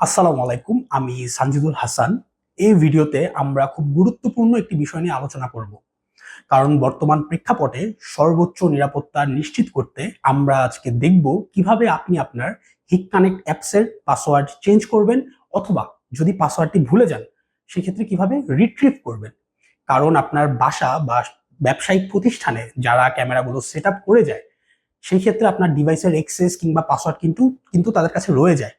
আসসালামু আলাইকুম, আমি সানজিদুল হাসান। এই ভিডিওতে আমরা খুব গুরুত্বপূর্ণ একটি বিষয় নিয়ে আলোচনা করব। কারণ বর্তমান প্রেক্ষাপটে সর্বোচ্চ নিরাপত্তা নিশ্চিত করতে আমরা আজকে দেখব কীভাবে আপনি আপনার হিক কানেক্ট অ্যাপসের পাসওয়ার্ড চেঞ্জ করবেন অথবা যদি পাসওয়ার্ডটি ভুলে যান, সেক্ষেত্রে কীভাবে রিট্রিভ করবেন। কারণ আপনার বাসা বা ব্যবসায়িক প্রতিষ্ঠানে যারা ক্যামেরাগুলো সেট করে যায় সেই ক্ষেত্রে আপনার ডিভাইসের এক্সেস কিংবা পাসওয়ার্ড কিন্তু কিন্তু তাদের কাছে রয়ে যায়।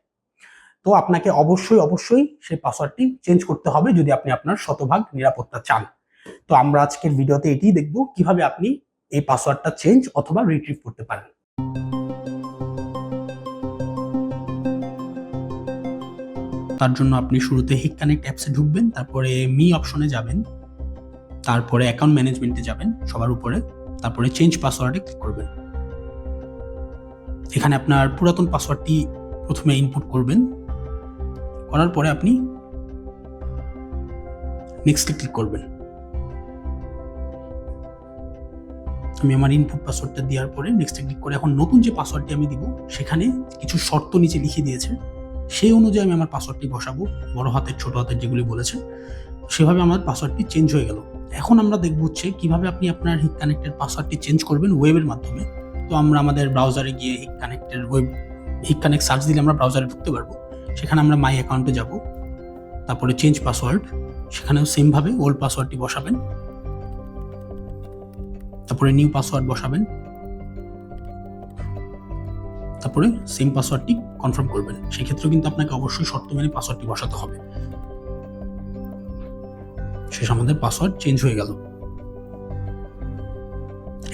তো আপনাকে অবশ্যই অবশ্যই সেই পাসওয়ার্ডটি চেঞ্জ করতে হবে যদি আপনি আপনার শতভাগ নিরাপত্তা চান। তো আমরা আজকের ভিডিওতে এটিই দেখব কীভাবে আপনি এই পাসওয়ার্ডটা চেঞ্জ অথবা রিট্রিভ করতে পারেন। তার জন্য আপনি শুরুতে হিক কানেক্ট অ্যাপসে ঢুকবেন, তারপরে মি অপশনে যাবেন, তারপরে অ্যাকাউন্ট ম্যানেজমেন্টে যাবেন, সবার উপরে, তারপরে চেঞ্জ পাসওয়ার্ডে ক্লিক করবেন। এখানে আপনার পুরাতন পাসওয়ার্ডটি প্রথমে ইনপুট করবেন। করার পরে আপনি নেক্সটে ক্লিক করবেন। আমি আমার ইনপুট পাসওয়ার্ডটা দেওয়ার পরে নেক্সটে ক্লিক করে এখন নতুন যে পাসওয়ার্ডটি আমি দিব, সেখানে কিছু শর্ত নিচে লিখে দিয়েছে। সেই অনুযায়ী আমি আমার পাসওয়ার্ডটি বসাবো, বড় হাতের, ছোট হাতের যেগুলি বলেছে। সেভাবে আমার পাসওয়ার্ডটি চেঞ্জ হয়ে গেল। এখন আমরা দেখব হচ্ছে কীভাবে আপনি আপনার হিক কানেক্টের পাসওয়ার্ডটি চেঞ্জ করবেন ওয়েবের মাধ্যমে। তো আমরা আমাদের ব্রাউজারে গিয়ে হিক কানেক্টের ওয়েব হিক কানেক্ট সার্চ দিলে আমরা ব্রাউজারে ঢুকতে পারব। সেখানে আমরা মাই অ্যাকাউন্টে যাব। তারপরে চেঞ্জ পাসওয়ার্ড সেখানেও সেমভাবে ওল্ড পাসওয়ার্ডটি বসাবেন। তারপরে নিউ পাসওয়ার্ড বসাবেন। তারপরে সেম পাসওয়ার্ডটি কনফার্ম করবেন। সেক্ষেত্রেও কিন্তু আপনাকে অবশ্যই শর্ত মেনে পাসওয়ার্ডটি বসাতে হবে। শেষ আমাদের পাসওয়ার্ড চেঞ্জ হয়ে গেল।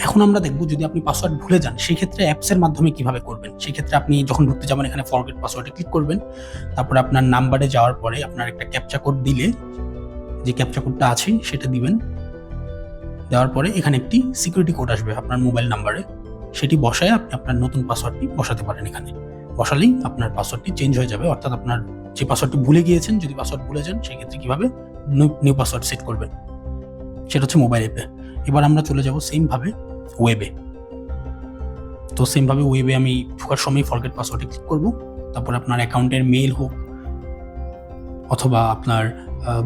এখন আমরা দেখব যদি আপনি পাসওয়ার্ড ভুলে যান, সেক্ষেত্রে অ্যাপসের মাধ্যমে কীভাবে করবেন? সেক্ষেত্রে আপনি যখন ঢুকতে যাবেন, এখানে ফরগেট পাসওয়ার্ডে ক্লিক করবেন। তারপরে আপনার নাম্বারে যাওয়ার পরে আপনার একটা ক্যাপচা কোড দিলে, যে ক্যাপচা কোডটা আছে, সেটা দিবেন। দেওয়ার পরে এখানে একটি সিকিউরিটি কোড আসবে আপনার মোবাইল নাম্বারে সেটি বসায় আপনি আপনার নতুন পাসওয়ার্ডটি বসাতে পারেন এখানে। বসালেই আপনার পাসওয়ার্ডটি চেঞ্জ হয়ে যাবে। অর্থাৎ আপনার যে পাসওয়ার্ডটি ভুলে গিয়েছেন, যদি পাসওয়ার্ড ভুলে যান, সেক্ষেত্রে কীভাবে? নিউ পাসওয়ার্ড সেট করবেন। সেটা হচ্ছে মোবাইল অ্যাপে এবার আমরা চলে যাব সেমভাবে ওয়েবে তো সেমভাবে ওয়েবে আমি ঢোকার সময় ফরগেট পাসওয়ার্ডে ক্লিক করব। তারপর আপনার অ্যাকাউন্টের মেল হোক, অথবা আপনার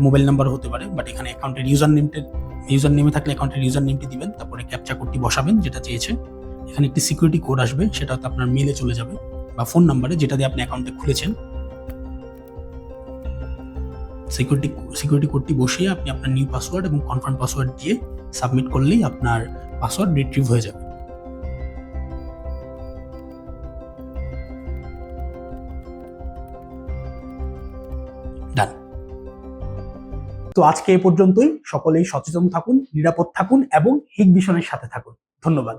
মোবাইল নাম্বার হতে পারে বাট এখানে অ্যাকাউন্টের ইউজার নেমটা ইউজার নেমে থাকলে অ্যাকাউন্টের ইউজার নেমটি দিবেন, তারপরে ক্যাপচা কোডটি বসাবেন, যেটা চেয়েছে। এখানে একটি সিকিউরিটি কোড আসবে, সেটা আপনার মেলে চলে যাবে, বা ফোন নাম্বারে যেটা দিয়ে আপনি অ্যাকাউন্টে খুলেছেন। সিকিউরিটি সিকিউরিটি কোডটি বসিয়ে আপনি আপনার নিউ পাসওয়ার্ড এবং কনফার্ম পাসওয়ার্ড দিয়ে সাবমিট করলেই আপনার পাসওয়ার্ড রিট্রিভ হয়ে যাবে। তো আজকে এ পর্যন্তই। সকলেই সচেতন থাকুন, নিরাপদ থাকুন এবং হিগ ভিশনের সাথে থাকুন। ধন্যবাদ।